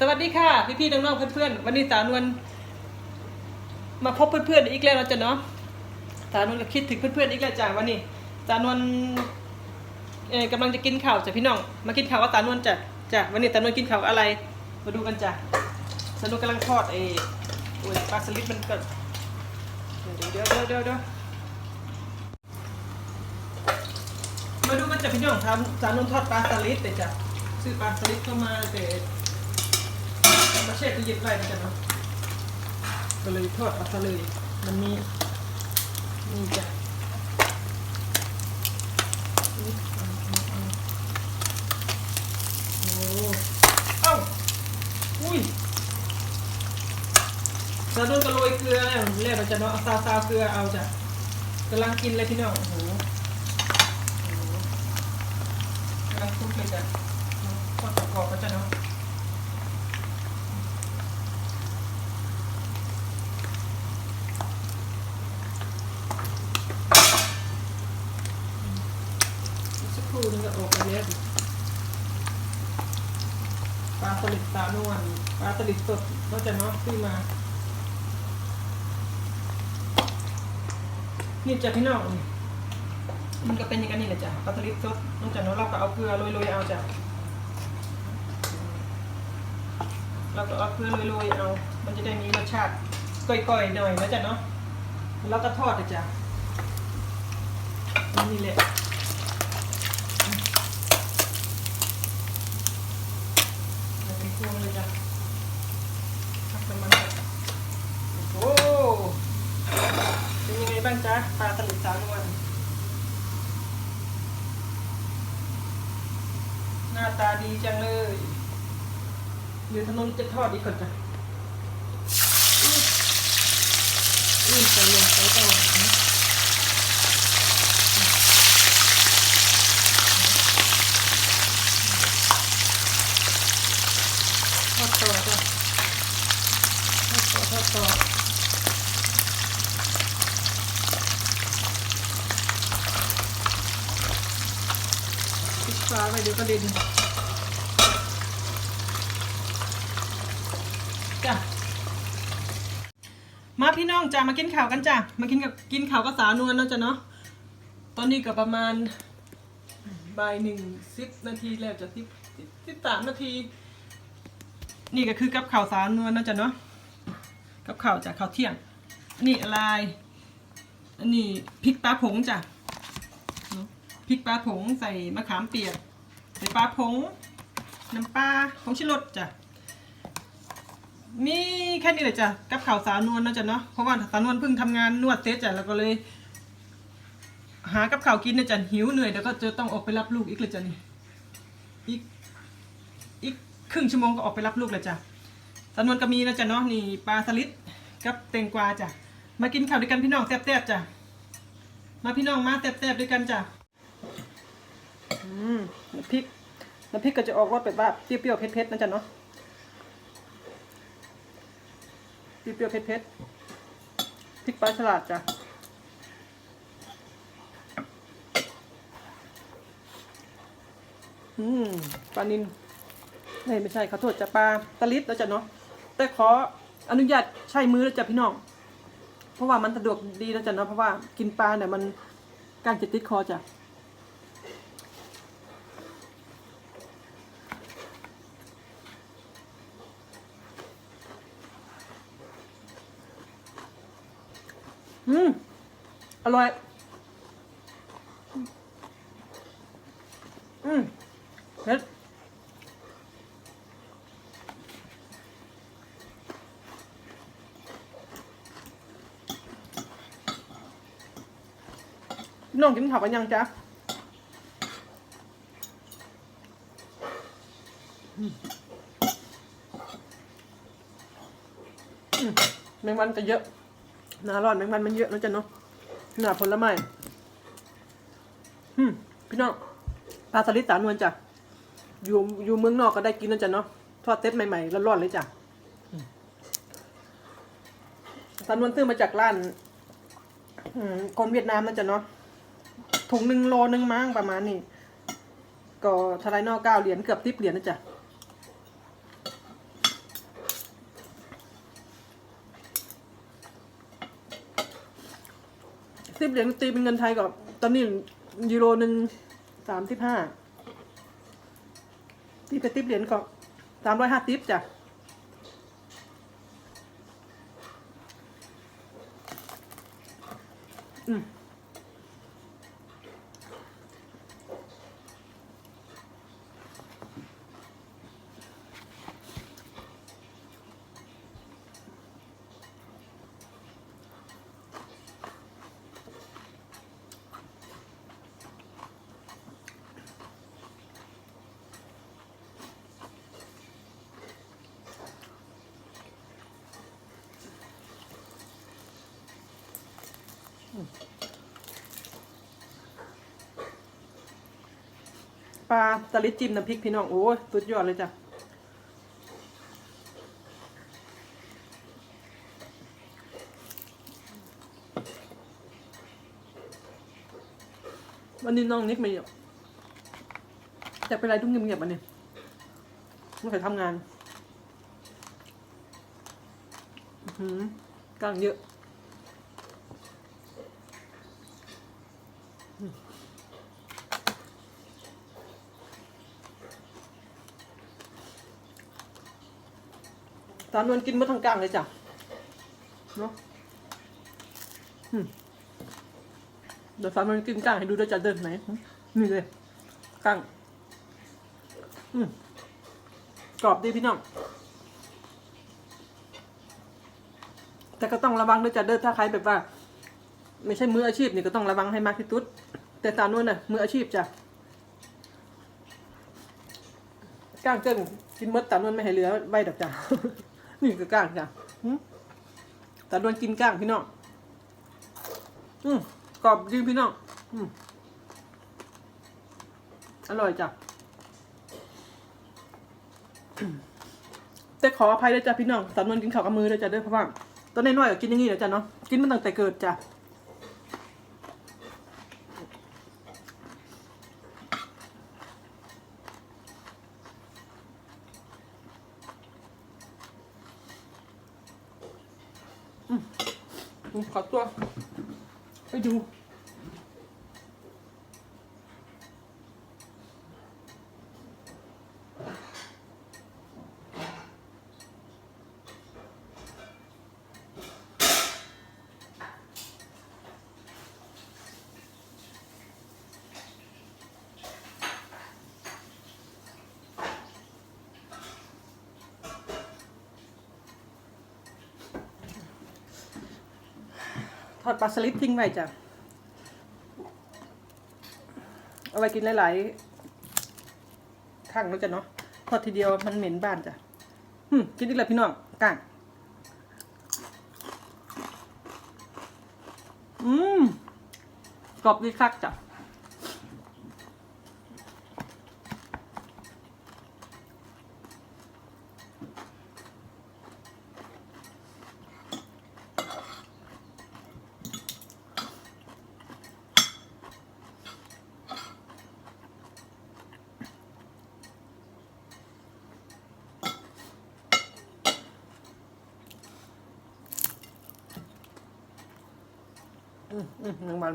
สวัสดีค่ะพี่พี่ๆน้องๆเพื่อนๆวันนี้สาวนวลมาพบเพื่อนๆอีกแล้วนะจ๊ะเนาะสาวนวลก็คิดถึงเพื่อนๆอีกแล้วจ้ะวันนี้สาวนวลเออกำลังจะกินข้าวจ้ะพี่น้องมากินข้าวว่าสาวนวลจ้ะจ้ะวันนี้สาวนวลกินข้าวอะไรมาดูกันจ้ะสาวนวลกำลังทอดเออโอ้ยปลาสลิดมันก็เดี๋ยวเดี๋ยวเดี๋ยวเดี๋ยวมาดูกันจ้ะพี่น้องทำสาวนวลทอดปลาสลิดเลยจ้ะซื้อปลาสลิดเข้ามาแต่ มาเช็ดตู้เย็นไว้นะจ๊ะเนาะก็เลยทอดเอาซะเลยมันมีนี่จ้ะอุ๊ยเอาเอาอาโอ้เอ้าอุ้ยซาโดนก็โรยเกลือแล้วเรียกเราจะเนาะเอาซาซาเกลือเอาจ้ะกำลังกินเลยพี่น้องโอ้โหโอ้โหกำลังคลุกเลยจ้ะทอดกรอบๆก็จะเนาะ ครู่นึงก็ออกไปแล้วปลาสลิดตานวลปลาสลิดสดก็จะเนาะขึ้นมานี่จะพี่น้องนี่มันก็เป็นอย่างนี้แหละจ้ะปลาสลิดสดนอกจากนั้นเราก็เอาเกลือโรยๆเอาจ้ะเราก็เอาเกลือโรยๆเอา มันจะได้มีรสชาติก่อยๆหน่อยนะจ๊ะเนาะแล้วก็ทอดเลยจ้ะนี่แหละ เอาไปคั่วเลยจ้ะพักน้ำมันก่อนโอ้เป็นยังไงบ้างจ๊ะปลาสลิดสามวันหน้าตาดีจังเลยเดี๋ยวถนนจะทอดอีก่อนจ้ะอื้ออื้อไปเลยไปต่อนะทอดต่อจ้ะทอดต่อทอดต่อ ปิดฝาไว้เดี๋ยวกระเด็นจ้ะมาพี่น้องจ้ะมากินข้าวกันจ้ะมากินกับกินข้าวกับสาวนวลเนาะจ้ะเนาะตอนนี้ก็ประมาณบ่ายหนึ่งสิบนาทีแล้วจะสิบสิบสามนาที นี่ก็คือกับข่าวสารนวลเนาะจ้ะเนาะกับข่าวจากข่าวเที่ยง นี่อะไร อันนี้พริกปลาผงจ้ะเนา ริกปลาผงใส่มะขามเปียกใส่ปลาผง น้ำปลาผงชิรสจ้ะมีแค่นี้เลยจ้ะกับข่าวสารนวลนะจ้ะเนาะเพราะว่าสารนวลเพิ่งทำงานนวดเสร็จจ้ะแล้วก็เลย หากับข่าวกินนี่ยจ้ะหิวเหนื่อยเดี๋ยวก็จะต้องออกไปรับลูกอีกเลยจ้ะนี่อีกอีกครึ่งชั่วโมงก็ออกไปรับลูกแล้วจ้ะสำนวนก็มีนะจ๊ะเนาะนี่ปลาสลิดกับแตงกวาจ้ะมากินข้าวด้วยกันพี่น้องแซ่บๆจ้ะมาพี่น้องมาแซ่บๆด้วยกันจ้ะ อืมน้ำพริกน้ำพริกก็จะออกรสแบบว่าเปรี้ยวๆเผ็ดๆนะจ๊ะเนาะเปรี้ยวๆเผ็ดๆพริกปลาฉลาดจ้ะอืมปลานินเฮ้ยไม่ใช่ขอโทษจะปลาตะลิดแล้วจ้ะเนาะแต่ขออนุญาตใช้มือแล้วจ้ะพี่น้อง เพราะว่ามันสะดวกดีแล้วจ้ะเนาะเพราะว่ากินปลาเนี่ยมันการจะติดคอจ้ะ อืม อร่อย อืมเผ็ดน้องกินข้าวกันยังจ๊ะอืมอืมแมงวันจะเยอะ หนาร้อนแมงวันมันเยอะนะจ๊ะเนาะหนาผลไม้อืมพี่น้องปลาสลิดสานวลจ้ะอยู่อยู่เมืองนอกก็ได้กินนะจ๊ะเนาะทอดเต็ดใหม่ๆร้อนๆเลยจ้ะสานวลซื้อมาจากร้านคนเวียดนามนะจ๊ะเนาะถุงหนึ่งโลนึงมั้งประมาณนี้ก็ทลายนอกเก้าเหรียญเกือบทิปเหรียญนะจ๊ะ สิบเหรียญตีเป็นเงินไทยก็ตอนนี้ยูโรหนึ่งสามสิบห้าที่ไปติบเหรียญก็สามร้อยห้าติบจ้ะ ปลาตะลิดจิ้มน้ำพริกพี่น้องโอ้ยสุดยอดเลยจ้ะวันนี้น้องนิกไม่อยู่จะเป็นไรต้องเงียบๆมันนี่ยไม่เคยทำงาน อื้อหือกลางเยอะ ตอนนวลกินมาทั้งกลางเลยจ้ะเนาะอืมเดี๋ยวสานวลกินกลางให้ดูด้วยจ้ะเดินไหนนี่เลยกลางอืมกรอบดีพี่น้องแต่ก็ต้องระวังด้วยจ้ะเดินถ้าใครแบบว่า ไม่ใช่มืออาชีพนี่ก็ต้องระวังให้มากที่สุดแต่ตานวลน่ะมืออาชีพจ้ะก้างเกิ้งกินมดตานวลไม่ให้เหลือใบดอกจ้ะ นี่ก็ก้างจ้ะแต่โดนกินก้างพี่น้องอืมกรอบดีพี่น้องอืมอร่อยจ้ะแต่ขออภัยด้วยจ้ะพี่น้องสำนวนกินข้าวกับมือด้วยจ้ะด้วยเพราะว่าตอนน้อยๆก็กินอย่างนี้เดี๋ยวจ้ะเนาะกินมาตั้งแต่เกิดจ้ะ อืมขอตัว ทอดปลาสลิดทิ้งไว้จ้ะ เอาไว้กินหลายๆครั้งแล้วจ้ะเนาะ ทอดทีเดียวมันเหม็นบ้านจ้ะอืมกินอีกแล้วพี่น้องก้างอืมกรอบดีคักจ้ะ อืมอืมนึ่งมัน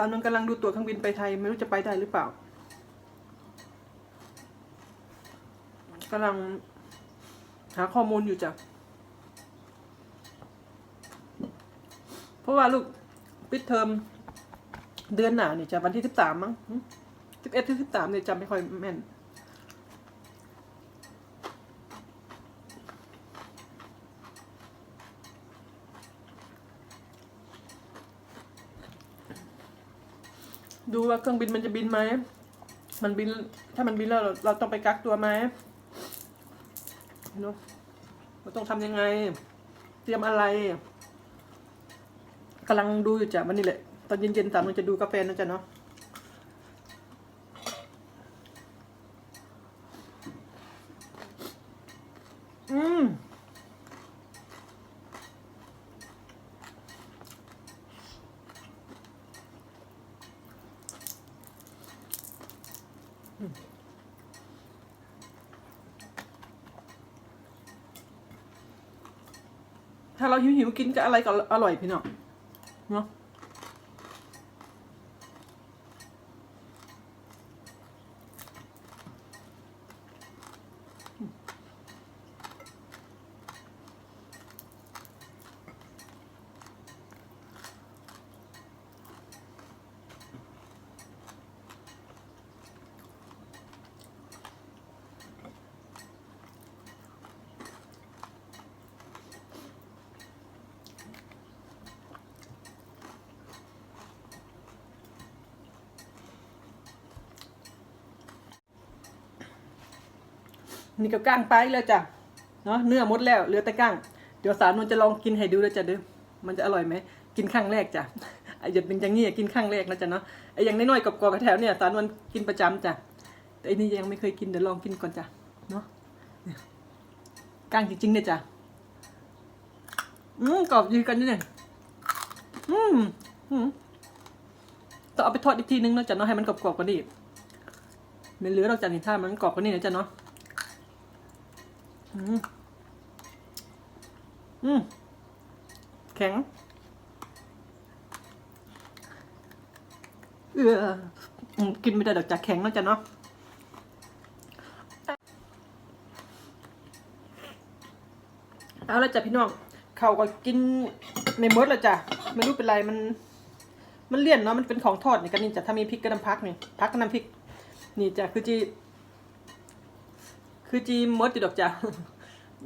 ตอนนั้นกำลังดูตั๋วเครื่องบินไปไทย ไม่รู้จะไปได้หรือเปล่า กำลังหาข้อมูลอยู่จ้ะ เพราะว่าลูกปิดเทอมเดือนหนาเนี่ยจะวันที่สิบสามมั้งสิบเอ็ดที่สิบสามเนี่ยจำไม่ค่อยแม่น ดูว่าเครื่องบินมันจะบินไหม มันบิน ถ้ามันบินแล้วเราเราต้องไปกักตัวไหม เนาะเราต้องทำยังไง เตรียมอะไรกำลังดูอยู่จ้ะวันนี้แหละตอนเย็นๆตามมันจะดูกาแฟนะจ๊ะเนาะอืมอืม ถ้าเราหิวหิวๆกินก็อะไรก็อร่อยพี่น้องเนาะ นี่ก็ก้างไปแล้วจ้ะเนาะเนื้อหมดแล้วเหลือแต่ก้างเดี๋ยวสารนวลจะลองกินให้ดูแล้วจ้ะเด้อมันจะอร่อยไหมกินครั้งแรกจ้ะไอ้หยดเป็นอย่างงี้อะกินครั้งแรกนะจ้ะเนาะไอ้อย่างน้อยๆกับกอกระแถวเนี่ยสารนวลกินประจำจ้ะแต่อันนี้ยังไม่เคยกินเดี๋ยวลองกินก่อนจ้ะเนาะก้างจริงๆเนี่ยจ้ะอืมกรอบดีกันนี่เนี่ยอืมอืมต้องเอาไปทอดอีกทีนึงนะจ้ะเนาะให้มันกรอบๆกว่านี้ไม่เหลือเราจ้ะนี่ถ้ามันกรอบกว่านี้นะจ้ะเนาะ อืมอืมแข็ง เอออืมกินไม่ได้ดอกจากแข็งแล้วจ้ะเนาะเอาละจ้ะพี่น้องเขาก็กินในมดล้วจ้ะไม่รู้เป็นไรมัน มันเลี่ยนเนาะมันเป็นของทอดนี่กันนี่จ้ะถ้ามีพริกก็น้ำพักนี่พักก็น้ำพริก นี่จ้ะคือจี คือจีมดอยู่ดอกจ้ะ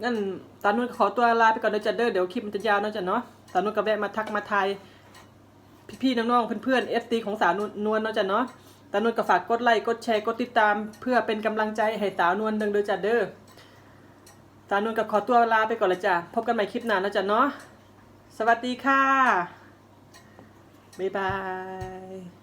งั้นตอนนู้นขอตัวลาไปก่อนนะจ๊ะเด้อเดี๋ยวคลิปมันจะยาวนะจ๊ะเนาะตอนนู้นก็แวะมาทักมาทายพี่ๆน้องๆเพื่อนๆเอฟซีของสาวนวลเนาะจ๊ะเนาะตอนนู้นก็ฝากกดไลค์กดแชร์กดติดตาม เพื่อเป็นกำลังใจให้สาวนวลดึงเด้อจ้ะเด้อตอนนู้นก็ขอตัวลาไปก่อนละจ้ะพบกันใหม่คลิปหน้านะจ๊ะเนาะสวัสดีค่ะบ๊ายบาย